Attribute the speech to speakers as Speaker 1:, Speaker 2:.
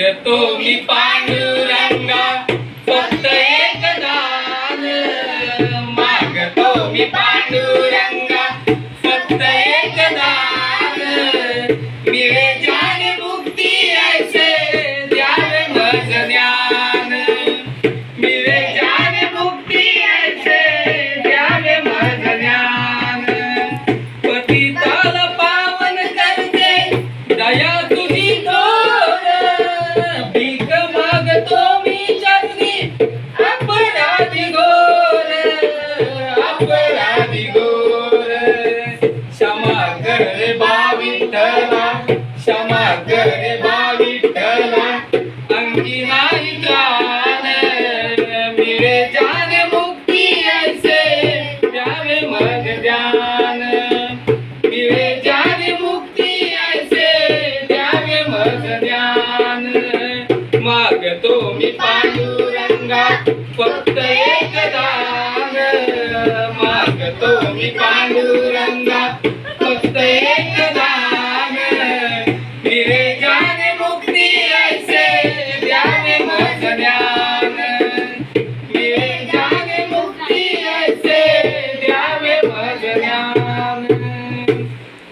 Speaker 1: मागतो मी पांडुरंगा फक्त एक दान. मागतो मी पांडुरंगा फक्त एक दान. मिळे जान मुक्ती ऐसे द्यावे मज गरबा कर विठ्ठला क्षमा गरबा रे विठ्ठला अंगी नाही जान मिरे जान मुक्ती ऐसे प्यावे मग ध्यान मिरे जान मुक्ती ऐसे द्यावे मग ज्ञान. मागतो मी पांडुरंगा फक्त एक पांडुरंगा